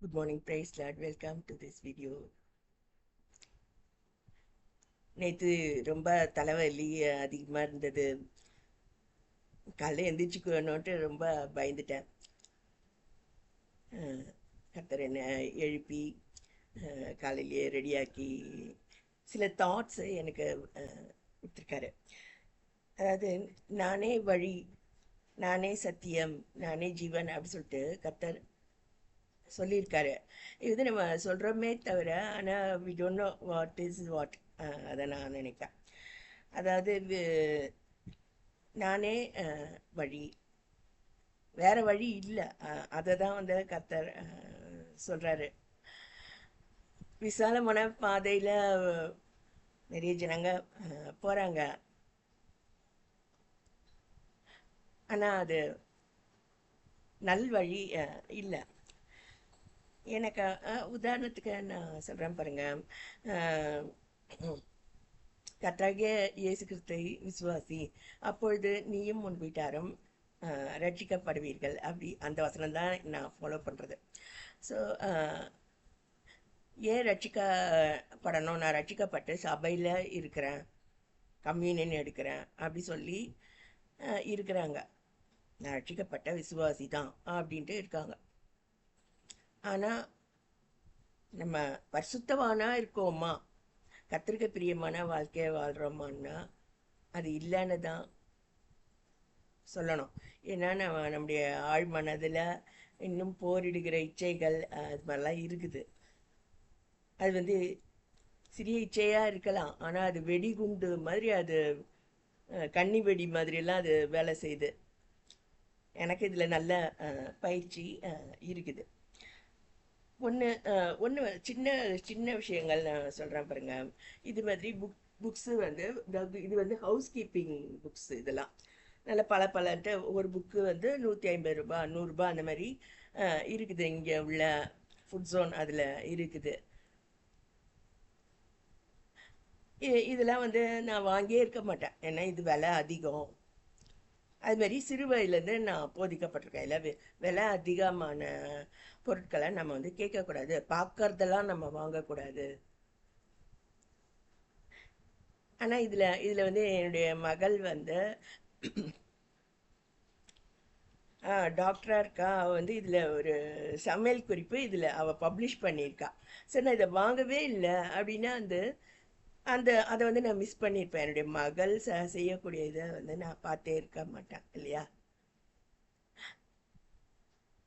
Good morning, praise Lord. Welcome to this video. நேற்று ரொம்ப தலைவலி அதிகமாக இருந்தது காலைல எந்திரிச்சுக்கணுன்ட்டு ரொம்ப பயந்துட்டேன் கத்தர் என்னை எழுப்பி காலையிலேயே ரெடியாக்கி சில தாட்ஸு எனக்கு கொடுத்துருக்காரு அதாவது நானே வழி நானே சத்தியம் நானே ஜீவன் அப்படி சொல்லிட்டு கத்தர் சொல்லியிருக்காரு. இது நம்ம சொல்கிறோமே தவிர ஆனால் we don't know what is what அதை நான் நினைக்கிறேன். அதாவது நானே வழி வேற வழி இல்லை. அதை தான் வந்து கத்தர் சொல்கிறாரு சொல்றாரு. விசாலமான பாதையில் நிறைய ஜனங்க போகிறாங்க போறாங்க. ஆனால் அது நல்வழி இல்லை. எனக்கு உதாரணத்துக்கு நான் சொல்கிறேன் பாருங்க. கத்தாகிய இயேசு கிறிஸ்தை விசுவாசி அப்பொழுது நீயும் உன் வீட்டாரும் ரட்சிக்கப்படுவீர்கள் அப்படி அந்த வசனம் தான் நான் ஃபாலோ பண்ணுறது ஸோ ஏன் ரட்சிக்கப்படணும் நான் ரட்சிக்கப்பட்டு சபையில் இருக்கிறேன். கம்யூனியன் எடுக்கிறேன். அப்படி சொல்லி இருக்கிறாங்க. நான் ரட்சிக்கப்பட்ட விசுவாசி தான் அப்படின்ட்டு இருக்காங்க. ஆனால் நம்ம பரிசுத்தவானா இருக்கோமா? கத்திரிக்க பிரியமான வாழ்க்கையை வாழ்கிறோமான்னா அது இல்லைன்னு தான் சொல்லணும். ஏன்னா நம்ம நம்முடைய ஆழ் மனதில் இன்னும் போரிடுகிற இச்சைகள் அது மாதிரிலாம் இருக்குது. அது வந்து சிறிய இச்சையாக இருக்கலாம். ஆனால் அது வெடிகுண்டு மாதிரி அது கன்னி வெடி மாதிரியெல்லாம் அது வேலை செய்யுது எனக்கு இதில் நல்ல பயிற்சி இருக்குது. ஒன்று ஒன்று சின்ன சின்ன விஷயங்கள் நான் சொல்கிறேன் பாருங்க. இது மாதிரி புக் புக்ஸு வந்து இது வந்து ஹவுஸ் கீப்பிங் புக்ஸ் இதெல்லாம். நல்ல பல பலன்ட்டு ஒரு புக்கு வந்து நூற்றி ஐம்பது ரூபா நூறுரூபா அந்த மாதிரி இருக்குது. இங்கே உள்ள ஃபுட் ஜோன் அதில் இருக்குது. இதெல்லாம் வந்து நான் வாங்கியே இருக்க மாட்டேன். ஏன்னா இது விலை அதிகம். அது மாதிரி சிறு வயதுலேருந்து நான் போதிக்கப்பட்டிருக்கேன். இல்லை விலை அதிகமான பொருட்களை நம்ம வந்து கேட்கக்கூடாது. பார்க்கறதெல்லாம் நம்ம வாங்கக்கூடாது. ஆனால் இதில் இதில் வந்து என்னுடைய மகள் வந்து டாக்டராக இருக்கா. அவள் வந்து இதில் ஒரு சமையல் குறிப்பு இதில் அவள் பப்ளிஷ் பண்ணியிருக்கா. சரி நான் இதை வாங்கவே இல்லை அப்படின்னா வந்து அந்த அதை வந்து நான் மிஸ் பண்ணியிருப்பேன் என்னுடைய மகள் ச செய்யக்கூடிய இதை வந்து நான் பார்த்தே இருக்க மாட்டேன் இல்லையா?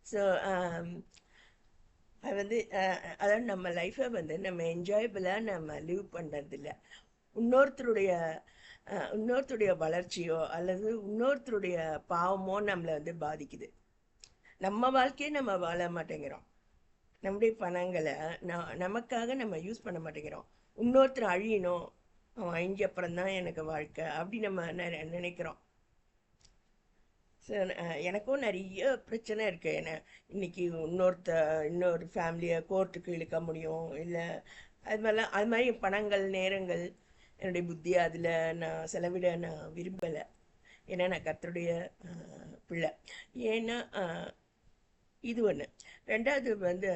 ஸோ um, அது வந்து அதாவது நம்ம லைஃப்பை வந்து நம்ம என்ஜாயபிளாக நம்ம லீவ் பண்ணுறதில்ல இன்னொருத்தருடைய இன்னொருத்தருடைய வளர்ச்சியோ அல்லது இன்னொருத்தருடைய பாவமோ நம்மளை வந்து பாதிக்குது. நம்ம வாழ்க்கையை நம்ம வாழ மாட்டேங்கிறோம். நம்முடைய பணங்களை நான் நமக்காக நம்ம யூஸ் பண்ண மாட்டேங்கிறோம். இன்னொருத்தர் அழியணும் அவன் அழிஞ்ச அப்புறம் தான் எனக்கு வாழ்க்கை அப்படி நம்ம நினைக்கிறோம். எனக்கும் நிறைய பிரச்சனை இருக்குது என்ன இன்னைக்கு இன்னொருத்த இன்னொரு ஃபேமிலியை கோர்ட்டுக்கு இழுக்க முடியும் இல்லை அது மாதிரிலாம் அது மாதிரி பணங்கள் நேரங்கள் என்னுடைய புத்தி அதில் நான் செலவிட நான் விரும்பலை. ஏன்னா நான் கத்தருடைய பிள்ளை. ஏன்னா இது ஒன்று ரெண்டாவது வந்து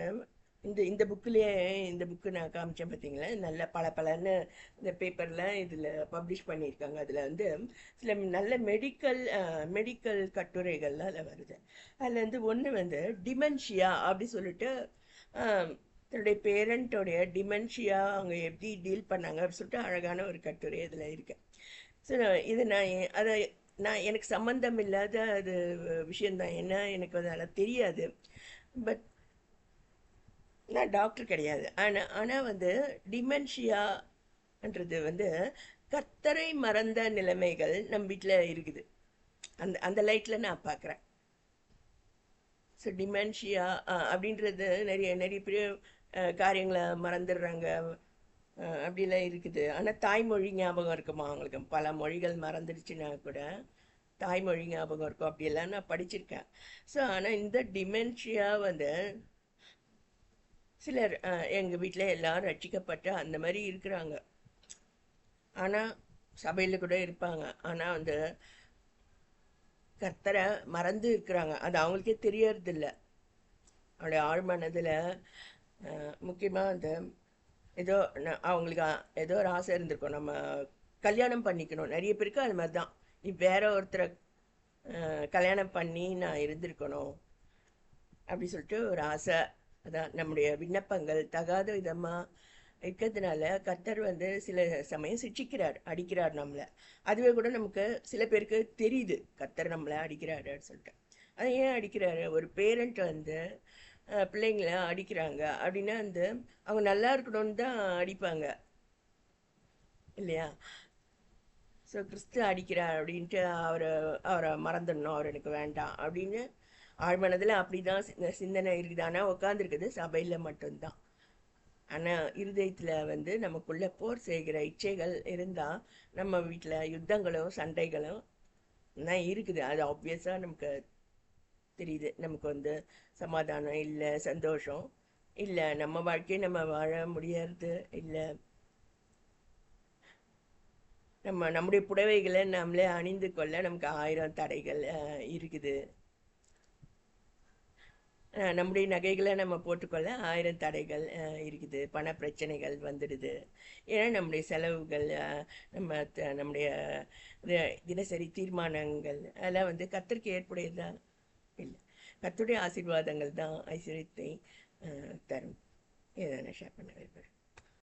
இந்த இந்த புக்கிலே இந்த புக்கு நான் காமிச்சேன் பார்த்தீங்களா நல்ல பல பலன்னு இந்த பேப்பரில் இதில் பப்ளிஷ் பண்ணியிருக்காங்க. அதில் வந்து சில நல்ல மெடிக்கல் மெடிக்கல் கட்டுரைகள்லாம் அதில் வருது. அதில் வந்து ஒன்று வந்து டிமென்ஷியா அப்படி சொல்லிட்டு தன்னுடைய பேரண்ட்டோடைய டிமென்ஷியா அவங்க எப்படி டீல் பண்ணாங்க அப்படி சொல்லிட்டு அழகான ஒரு கட்டுரை அதில் இருக்கு. ஸோ இதை நான் அதை நான் எனக்கு சம்மந்தம் இல்லாத அது விஷயந்தான் என்ன எனக்கு அதெல்லாம் தெரியாது. பட் நான் டாக்டர் கிடையாது. ஆனால் ஆனால் வந்து டிமென்ஷியான்றது வந்து கத்தரை மறந்த நிலைமைகள் நம்ம வீட்டில் இருக்குது. அந்த அந்த லைட்டில் நான் பார்க்குறேன். ஸோ டிமென்ஷியா அப்படின்றது நிறைய நிறைய பேர் காரியங்களை மறந்துடுறாங்க. அப்படிலாம் இருக்குது. ஆனால் தாய்மொழி ஞாபகம் இருக்குமா அவங்களுக்கு பல மொழிகள் மறந்துடுச்சுன்னா கூட தாய்மொழி ஞாபகம் இருக்கும் அப்படியெல்லாம் நான் படிச்சிருக்கேன். ஸோ ஆனால் இந்த டிமென்ஷியா வந்து சிலர் எங்கள் வீட்டில் எல்லாரும் ரட்சிக்கப்பட்டு அந்த மாதிரி இருக்கிறாங்க. ஆனால் சபையில் கூட இருப்பாங்க. ஆனால் வந்து கர்த்தரை மறந்து இருக்கிறாங்க. அது அவங்களுக்கே தெரியறதில்ல. அவருடைய ஆழ்மனதில் முக்கியமாக அந்த ஏதோ அவங்களுக்கு ஏதோ ஒரு ஆசை இருந்திருக்கும். நம்ம கல்யாணம் பண்ணிக்கணும். நிறைய பேருக்கு அது மாதிரி தான். வேற ஒருத்தரை கல்யாணம் பண்ணி நான் இருந்திருக்கணும். அப்படி சொல்லிட்டு ஒரு ஆசை. அதான் நம்முடைய விண்ணப்பங்கள். தகாத விதமாக இருக்கிறதுனால கத்தர் வந்து சில சமயம் சிச்சிக்கிறார் அடிக்கிறார் நம்மளை. அதுவே கூட நமக்கு சில பேருக்கு தெரியுது. கத்தர் நம்மளை அடிக்கிறாருன்னு சொல்லிட்டு. அதை ஏன் அடிக்கிறாரு? ஒரு பேரண்ட் வந்து பிள்ளைங்களை அடிக்கிறாங்க. அப்படின்னா வந்து அவங்க நல்லா இருக்கணும்னு தான் அடிப்பாங்க. இல்லையா? ஸோ கிறிஸ்து அடிக்கிறார் அப்படின்ட்டு அவரை அவரை மறந்துடணும். அவர் எனக்கு வேண்டாம் அப்படின்னு ஆழ்மனதில் அப்படி தான் சிந்தனை இருக்குது ஆனால் உட்காந்துருக்குது சபையில் மட்டும்தான். ஆனால் இருதயத்தில் வந்து நமக்குள்ளே போர் செய்கிற இச்சைகள் இருந்தால் நம்ம வீட்டில் யுத்தங்களும் சண்டைகளும் தான் இருக்குது. அது ஆப்வியஸாக நமக்கு தெரியுது. நமக்கு வந்து சமாதானம் இல்லை சந்தோஷம். இல்லை நம்ம வாழ்க்கையை நம்ம வாழ முடியறது இல்லை. நம்ம நம்முடைய புடவைகளை நம்மளே அணிந்து கொள்ள நமக்கு ஆயிரம் தடைகள் இருக்குது. நம்முடைய நகைகளை நம்ம போட்டுக்கொள்ள ஆயிரம் தடைகள் இருக்குது. பண பிரச்சனைகள் வந்துடுது. ஏன்னா நம்முடைய செலவுகள் நம்ம நம்முடைய தினசரி தீர்மானங்கள் அதெல்லாம் வந்து கத்திரிக்கை ஏற்புடையதுதான். இல்லை கத்துடைய ஆசீர்வாதங்கள் தான் ஐஸ்வர்யத்தை தரும். இதை நான் ஷேர் பண்ண விரும்புகிறேன்